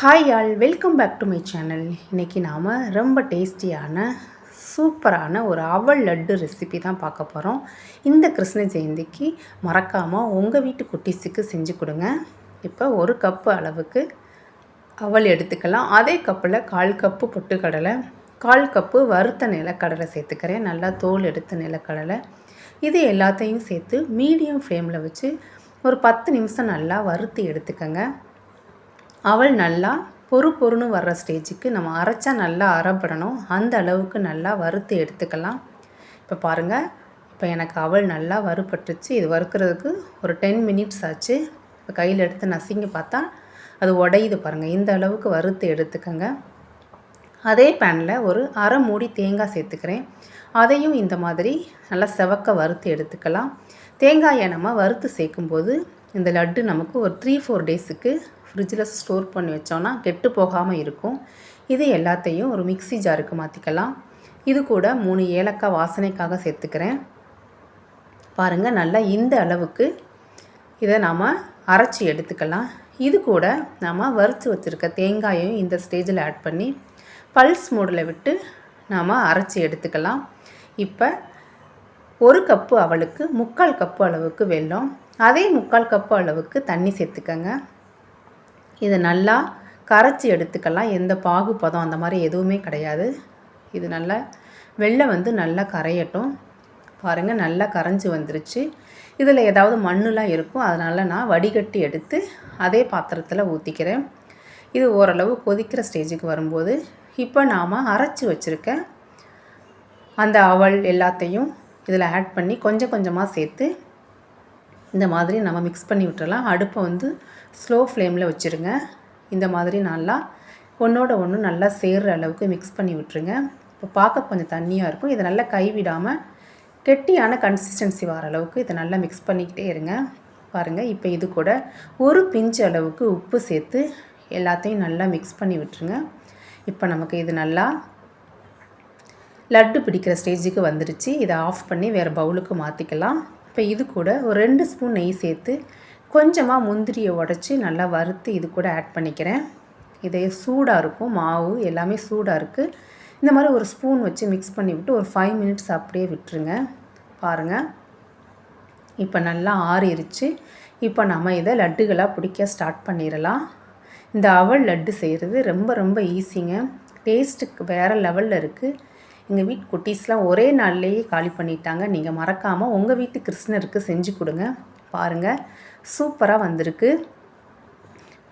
Hi all welcome back to my channel இன்றைக்கி நாம் ரொம்ப டேஸ்டியான சூப்பரான ஒரு அவல் லட்டு ரெசிபி தான் பார்க்க போகிறோம் இந்த கிருஷ்ண ஜெயந்திக்கு மறக்காமல் உங்கள் வீட்டு குட்டீஸுக்கு செஞ்சு கொடுங்க. இப்போ ஒரு கப்பு அளவுக்கு அவல் எடுத்துக்கலாம். அதே கப்பில் கால் கப்பு பொட்டுக்கடலை கால் கப்பு வறுத்த நிலக்கடலை சேர்த்துக்கிறேன். நல்லா தோல் எடுத்த நிலக்கடலை. இது எல்லாத்தையும் சேர்த்து மீடியம் ஃப்ளேமில் வச்சு ஒரு பத்து நிமிஷம் நல்லா வறுத்து எடுத்துக்கோங்க. அவள் நல்லா பொறு பொறுன்னு வர்ற ஸ்டேஜுக்கு நம்ம அரைச்சா நல்லா அரைப்படணும் அந்த அளவுக்கு நல்லா வறுத்து எடுத்துக்கலாம். இப்போ பாருங்கள் இப்போ எனக்கு அவள் நல்லா வறுபட்டுச்சு. இது வறுக்கிறதுக்கு ஒரு டென் மினிட்ஸ் ஆச்சு. இப்போ கையில் எடுத்து நசிங்கி பார்த்தா அது உடையுது பாருங்கள் இந்த அளவுக்கு வறுத்து எடுத்துக்கோங்க. அதே பேனில் ஒரு அரை மூடி தேங்காய் சேர்த்துக்கிறேன். அதையும் இந்த மாதிரி நல்லா செவக்க வறுத்து எடுத்துக்கலாம். தேங்காயை நம்ம வறுத்து சேர்க்கும்போது இந்த லட்டு நமக்கு ஒரு த்ரீ ஃபோர் டேஸுக்கு ஃப்ரிட்ஜில் ஸ்டோர் பண்ணி வச்சோன்னா கெட்டு போகாமல் இருக்கும். இது எல்லாத்தையும் ஒரு மிக்சி ஜாருக்கு மாற்றிக்கலாம் இது கூட மூணு ஏலக்காய் வாசனைக்காக சேர்த்துக்கிறேன். பாருங்கள் நல்லா இந்த அளவுக்கு இதை நாம் அரைச்சி எடுத்துக்கலாம். இது கூட நாம் வறுத்து வச்சுருக்க தேங்காயையும் இந்த ஸ்டேஜில் ஆட் பண்ணி பல்ஸ் மூடில் விட்டு நாம் அரைச்சி எடுத்துக்கலாம். இப்போ ஒரு கப்பு அவளுக்கு முக்கால் கப்பு அளவுக்கு வெல்லம். அதே முக்கால் கப்பு அளவுக்கு தண்ணி சேர்த்துக்கங்க. இதை நல்லா கரைச்சி எடுத்துக்கலாம். எந்த பாகுபதம் அந்த மாதிரி எதுவுமே கிடையாது. இது நல்லா வெள்ளை வந்து நல்லா கரையட்டும். பாருங்கள் நல்லா கரைஞ்சி வந்துருச்சு. இதில் ஏதாவது மண்ணுலாம் இருக்கும். அதனால் நான் வடிகட்டி எடுத்து அதே பாத்திரத்தில் ஊற்றிக்கிறேன் இது ஓரளவு கொதிக்கிற ஸ்டேஜுக்கு வரும்போது இப்போ நாம் அரைச்சி வச்சுருக்க அந்த அவல் எல்லாத்தையும் இதில் ஆட் பண்ணி கொஞ்சம் கொஞ்சமாக சேர்த்து இந்த மாதிரி நம்ம மிக்ஸ் பண்ணி விட்டுறலாம். அடுப்பை வந்து ஸ்லோ ஃப்ளேமில் வச்சுருங்க. இந்த மாதிரி நல்லா ஒன்றோட ஒன்று நல்லா சேர்கிற அளவுக்கு மிக்ஸ் பண்ணி விட்டுருங்க. இப்போ பார்க்க கொஞ்சம் தண்ணியாக இருக்கும். இதை நல்லா கைவிடாமல் கெட்டியான கன்சிஸ்டன்சி வர அளவுக்கு இதை நல்லா மிக்ஸ் பண்ணிக்கிட்டே இருங்க. பாருங்கள் இப்போ இது கூட ஒரு பிஞ்சு அளவுக்கு உப்பு சேர்த்து எல்லாத்தையும் நல்லா மிக்ஸ் பண்ணி விட்டுருங்க. இப்போ நமக்கு இது நல்லா லட்டு பிடிக்கிற ஸ்டேஜுக்கு வந்துருச்சு. இதை ஆஃப் பண்ணி வேறு பவுலுக்கு மாற்றிக்கலாம் இப்போ இது கூட ஒரு ரெண்டு ஸ்பூன் நெய் சேர்த்து கொஞ்சமாக முந்திரியை உடச்சி நல்லா வறுத்து இது கூட ஆட் பண்ணிக்கிறேன். இதே சூடாக இருக்கும் மாவு எல்லாமே சூடாக இருக்குது இந்த மாதிரி ஒரு ஸ்பூன் வச்சு மிக்ஸ் பண்ணி விட்டு ஒரு ஃபைவ் மினிட்ஸ் அப்படியே விட்டுருங்க. பாருங்கள் இப்போ நல்லா ஆறிடுச்சு இப்போ நம்ம இதை லட்டுகளாக பிடிக்க ஸ்டார்ட் பண்ணிடலாம். இந்த அவல் லட்டு செய்கிறது ரொம்ப ரொம்ப ஈஸிங்க டேஸ்ட்டுக்கு வேறு லெவலில் இருக்குது எங்கள் வீட்டு குட்டீஸ்லாம் ஒரே நாள்லேயே காலி பண்ணிட்டாங்க. நீங்கள் மறக்காமல் உங்கள் வீட்டு கிருஷ்ணருக்கு செஞ்சு கொடுங்க. பாருங்கள் சூப்பராக வந்திருக்கு.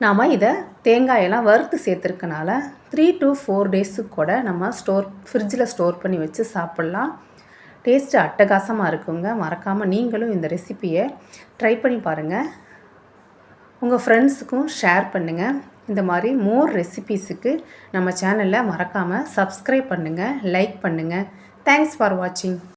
நாம் இதை தேங்காயெல்லாம் வறுத்து சேர்த்துருக்கனால த்ரீ டு ஃபோர் டேஸுக்கு கூட நம்ம ஸ்டோர் ஃப்ரிட்ஜில் ஸ்டோர் பண்ணி வச்சு சாப்பிட்லாம். டேஸ்ட்டு அட்டகாசமாக இருக்குங்க. மறக்காமல் நீங்களும் இந்த ரெசிப்பியை ட்ரை பண்ணி பாருங்கள் உங்கள் ஃப்ரெண்ட்ஸுக்கும் ஷேர் பண்ணுங்கள் இந்த மாதிரி மோர் ரெசிபீஸுக்கு நம்ம சேனலில் மறக்காமல் சப்ஸ்கிரைப் பண்ணுங்கள் லைக் பண்ணுங்கள் தேங்க்ஸ் ஃபார் வாட்சிங்